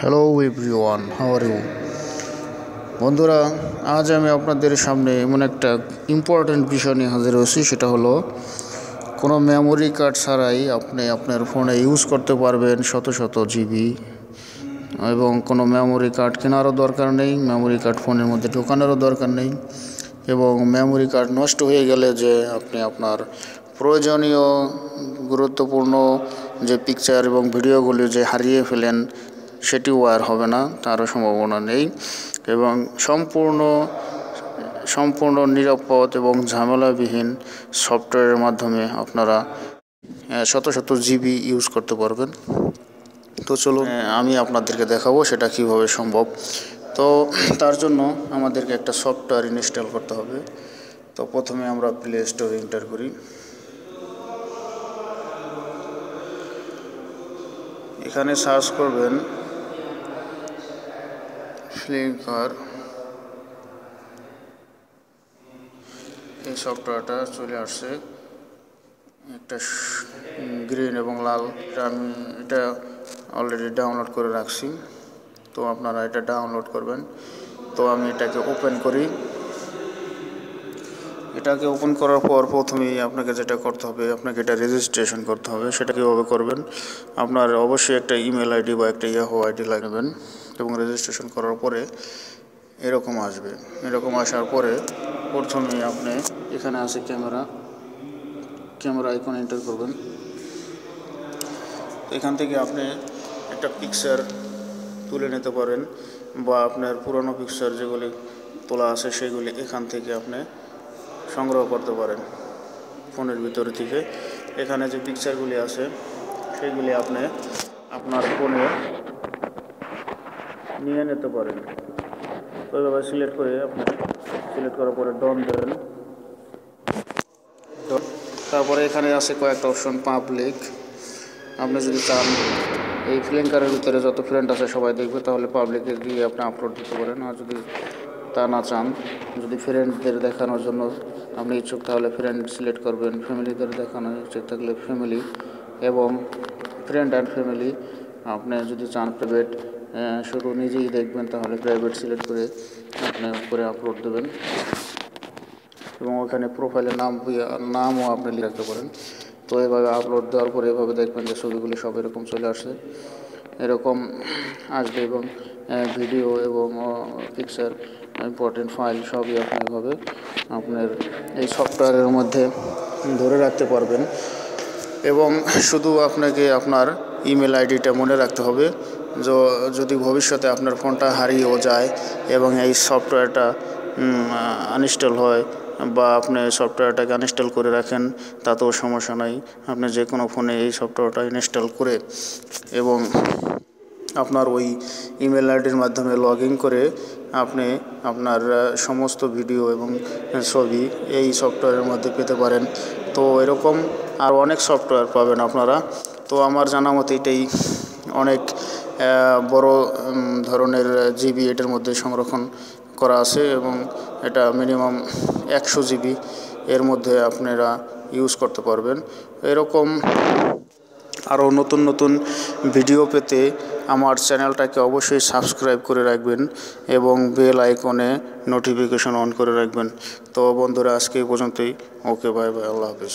Hello everyone how are you বন্ধুরা, আজ আমি আপনাদের সামনে এমন একটা ইম্পর্ট্যান্ট বিষয় নিয়ে হাজির হয়েছি, সেটা হলো কোনো মেমোরি কার্ড ছাড়াই আপনি আপনার ফোনে ইউজ করতে পারবেন শত শত জিবি এবং কোনো মেমোরি কার্ড কেনারও দরকার নেই মেমোরি কার্ড ফোনের মধ্যে ঢোকানোরও দরকার নেই, এবং মেমোরি কার্ড নষ্ট হয়ে গেলে যে আপনি আপনার প্রয়োজনীয়, গুরুত্বপূর্ণ যে পিকচার এবং ভিডিওগুলি যে হারিয়ে ফেলেন সেটিও আর হবে না, তারও সম্ভাবনা নেই এবং সম্পূর্ণ সম্পূর্ণ নিরাপদ এবং ঝামেলাবিহীন সফটওয়্যারের মাধ্যমে আপনারা শত শত জিবি ইউজ করতে পারবেন। তো চলুন আমি আপনাদেরকে দেখাবো সেটা কীভাবে সম্ভব। তো তার জন্য আমাদেরকে একটা সফটওয়্যার ইনস্টল করতে হবে। তো প্রথমে আমরা প্লে স্টোরে এন্টার করি। এখানে সার্চ করবেন ফ্লিকার এই সফটওয়্যারটা চলে আসছে। একটা গ্রিন এবং লাল। এটা আমি, এটা অলরেডি ডাউনলোড করে রাখছি। তো আপনারা এটা ডাউনলোড করবেন। তো আমি এটাকে ওপেন করি। এটাকে ওপেন করার পর প্রথমেই আপনাকে যেটা করতে হবে, আপনাকে এটা রেজিস্ট্রেশন করতে হবে। সেটা কীভাবে করবেন? আপনার অবশ্যই একটা ইমেল আইডি বা একটা ইয়াহো আইডি লাগবেন। এবং রেজিস্ট্রেশন করার পরে এরকম আসবে। এরকম আসার পরে প্রথমে আপনি এখানে আছে ক্যামেরা। ক্যামেরা আইকন এন্টার করবেন। এখান থেকে আপনি একটা পিকচার তুলে নিতে পারেন বা আপনার পুরনো পিকচার যেগুলি তোলা আছে সেগুলি এখান থেকে আপনি সংগ্রহ করতে পারেন ফোনের ভিতরে থেকে। এখানে যে পিকচারগুলি আছে, সেগুলি আপনি আপনার ফোনে নিয়ে নিতে পারেন। ওইভাবে সিলেক্ট করে আপনি সিলেক্ট করার পরে ডন দেবেন। তারপরে এখানে আছে কয়েকটা অপশন পাবলিক আপনি যদি চান, এই ফ্লিঙ্কারের ভিতরে যত ফ্রেন্ড আছে সবাই দেখবে, তাহলে পাবলিকে গিয়ে আপনি আপলোড দিতে পারেন। আর যদি তা না চান, যদি ফ্রেন্ডদের দেখানোর জন্য আপনি ইচ্ছুক, তাহলে ফ্রেন্ড সিলেক্ট করবেন। ফ্যামিলিদের দেখানো ইচ্ছুক থাকলে ফ্যামিলি এবং ফ্রেন্ড অ্যান্ড ফ্যামিলি আপনি যদি চান প্রাইভেট শুধু নিজেই দেখবেন, তাহলে প্রাইভেট সিলেক্ট করে আপনি উপরে আপলোড দেবেন। এবং ওখানে প্রোফাইলের নাম নামও আপনি লিখতে পারেন। তো এভাবে আপলোড দেওয়ার পরে এভাবে দেখবেন যে ছবিগুলি সব এরকম চলে আসে এরকম আসবে এবং ভিডিও এবং পিকচার ইম্পর্টেন্ট ফাইল সবই আপনি এভাবে আপনার এই সফটওয়্যারের মধ্যে ধরে রাখতে পারবেন। এবং শুধু আপনাকে আপনার ইমেল আইডিটা মনে রাখতে হবে। যদি ভবিষ্যতে আপনার ফোনটা হারিয়েও যায় এবং এই সফটওয়্যারটা আনইনস্টল হয় বা আপনি সফটওয়্যারটাকে আনইনস্টল করে রাখেন, তাতেও সমস্যা নাই। আপনি যে কোনো ফোনে এই সফটওয়্যারটা ইনস্টল করে এবং আপনার ওই ইমেল আইডির মাধ্যমে লগ ইন করে আপনি আপনার সমস্ত ভিডিও এবং ছবি এই সফটওয়্যারের মধ্যে পেতে পারেন। তো এরকম আর অনেক সফটওয়্যার পাবেন আপনারা। তো আমার জানা মতে এটাই অনেক বড় ধরনের জিবি এটার মধ্যে সংরক্ষণ করা আছে এবং এটা মিনিমাম একশো জিবি এর মধ্যে আপনারা ইউজ করতে পারবেন। এরকম আরও নতুন নতুন ভিডিও পেতে আমার চ্যানেলটাকে অবশ্যই সাবস্ক্রাইব করে রাখবেন এবং বেল আইকনে নোটিফিকেশন অন করে রাখবেন। তো বন্ধুরা, আজকে এই পর্যন্তই। ওকে বাই বাই আল্লাহ হাফিজ।